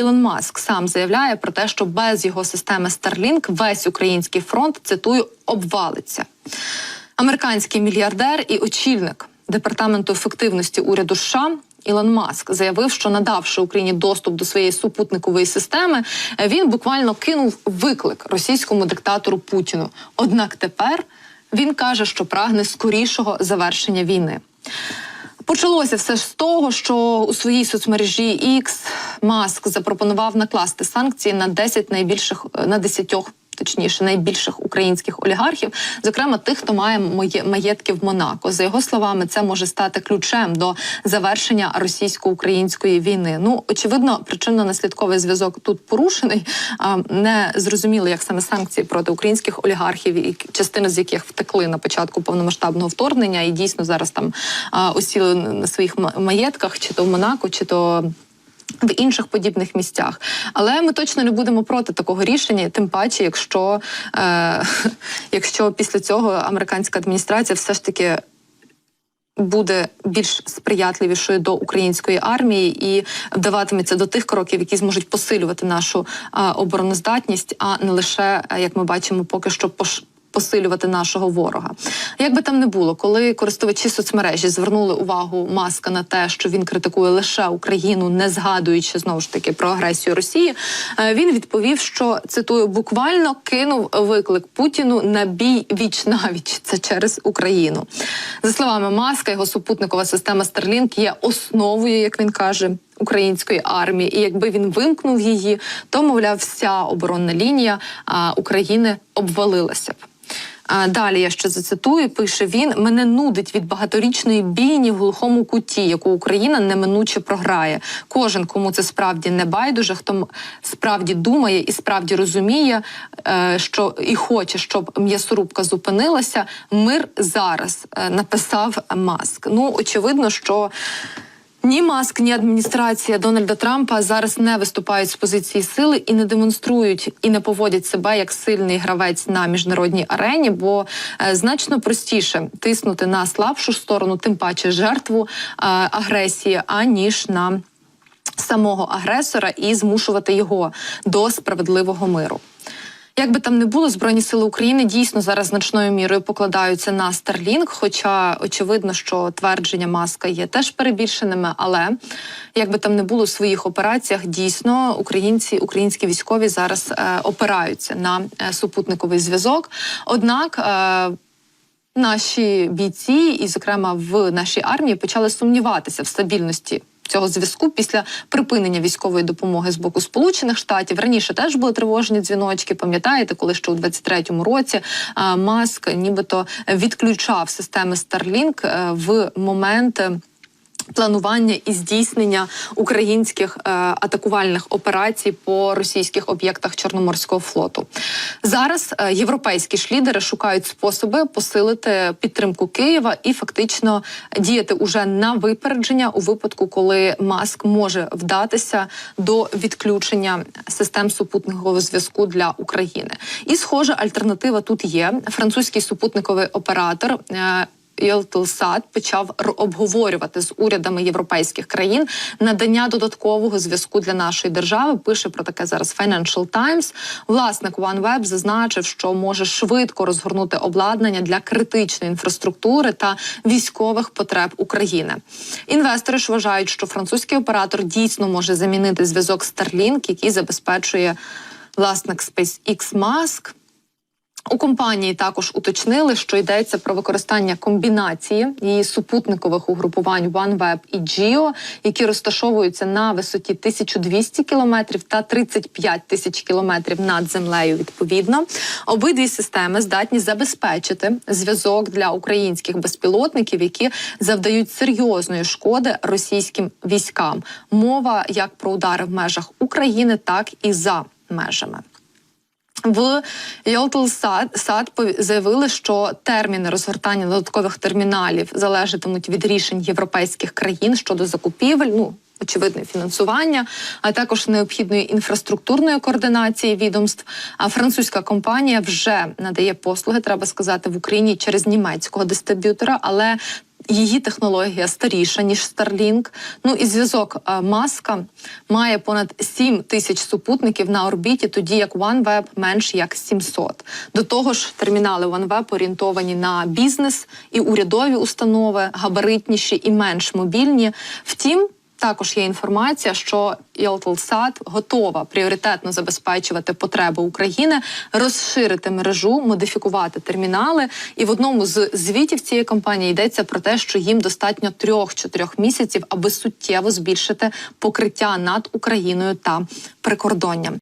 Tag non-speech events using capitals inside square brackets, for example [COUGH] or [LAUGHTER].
Ілон Маск сам заявляє про те, що без його системи Starlink весь український фронт цитую обвалиться. Американський мільярдер і очільник департаменту ефективності уряду США Ілон Маск заявив, що надавши Україні доступ до своєї супутникової системи, він буквально кинув виклик російському диктатору Путіну. Однак тепер він каже, що прагне скорішого завершення війни. Почалося все ж з того, що у своїй соцмережі X Маск запропонував накласти санкції на 10 найбільших на 10 Точніше, найбільших українських олігархів, зокрема тих, хто має маєтки в Монако. За його словами, це може стати ключем до завершення російсько-української війни. Ну очевидно, причинно-наслідковий зв'язок тут порушений. Не зрозуміло, як саме санкції проти українських олігархів, і частина з яких втекли на початку повномасштабного вторгнення, і дійсно зараз там осіли на своїх маєтках, чи то в Монако, чи то. В інших подібних місцях, але ми точно не будемо проти такого рішення, тим паче, якщо е, [LAUGHS] якщо після цього американська адміністрація все ж таки буде більш сприятливішою до української армії і вдаватиметься до тих кроків, які зможуть посилювати нашу е, обороноздатність, а не лише як ми бачимо, поки що пош посилювати нашого ворога. Як би там не було, коли користувачі соцмережі звернули увагу маска на те, що він критикує лише Україну, не згадуючи знову ж таки про агресію Росії, е, він відповів, що цитую буквально кинув виклик Путіну на бій віч навіч. Це через Україну. За словами маска, його супутникова система Starlink є основою, як він каже. Української армії, і якби він вимкнув її, то мовляв, вся оборонна лінія а, України обвалилася б. Далі я ще зацитую, пише він: мене нудить від багаторічної бійні в глухому куті, яку Україна неминуче програє. Кожен, кому це справді не байдуже, хто справді думає і справді розуміє, е, що і хоче, щоб м'ясорубка зупинилася. Мир зараз е, написав Маск. Ну очевидно, що. Ні, маск, ні адміністрація Дональда Трампа зараз не виступають з позиції сили і не демонструють і не поводять себе як сильний гравець на міжнародній арені, бо е, значно простіше тиснути на слабшу сторону, тим паче жертву е, агресії, аніж на самого агресора і змушувати його до справедливого миру. Як би там не було, збройні сили України дійсно зараз значною мірою покладаються на Starlink, Хоча очевидно, що твердження маска є теж перебільшеними. Але як би там не було в своїх операціях, дійсно українці, українські військові зараз е, опираються на е, супутниковий зв'язок. Однак е, наші бійці, і, зокрема, в нашій армії, почали сумніватися в стабільності цього зв'язку після припинення військової допомоги з боку Сполучених Штатів. Раніше теж були тривожні дзвіночки. Пам'ятаєте, коли ще у 23-му році маск нібито відключав системи Starlink е, в момент планування і здійснення українських е, атакувальних операцій по російських об'єктах Чорноморського флоту. Зараз е, європейські ж лідери шукають способи посилити підтримку Києва і фактично діяти уже на випередження у випадку, коли маск може вдатися до відключення систем супутникового зв'язку для України. І схоже, альтернатива тут є. Французький супутниковий оператор. Е, Єлтелсад почав обговорювати з урядами європейських країн надання додаткового зв'язку для нашої держави. Пише про таке зараз Financial Times. Власник OneWeb зазначив, що може швидко розгорнути обладнання для критичної інфраструктури та військових потреб України. Інвестори ж вважають, що французький оператор дійсно може замінити зв'язок Starlink, який забезпечує власник SpaceX Musk. У компанії також уточнили, що йдеться про використання комбінації її супутникових угрупувань OneWeb і GEO, які розташовуються на висоті 1200 кілометрів та 35 тисяч кілометрів над землею. Відповідно, обидві системи здатні забезпечити зв'язок для українських безпілотників, які завдають серйозної шкоди російським військам. Мова як про удари в межах України, так і за межами. В сад заявили, що терміни розгортання додаткових терміналів залежатимуть від рішень європейських країн щодо закупівель. Ну очевидне фінансування, а також необхідної інфраструктурної координації відомств. А французька компанія вже надає послуги, треба сказати, в Україні через німецького дистриб'ютора, але її технологія старіша ніж Starlink. Ну і зв'язок е, Маска має понад 7 тисяч супутників на орбіті, тоді як OneWeb менш як 700. До того ж, термінали OneWeb орієнтовані на бізнес і урядові установи, габаритніші і менш мобільні. Втім. Також є інформація, що Єлтелсат готова пріоритетно забезпечувати потреби України, розширити мережу, модифікувати термінали. І в одному з звітів цієї компанії йдеться про те, що їм достатньо трьох-чотирьох місяців, аби суттєво збільшити покриття над Україною та прикордонням.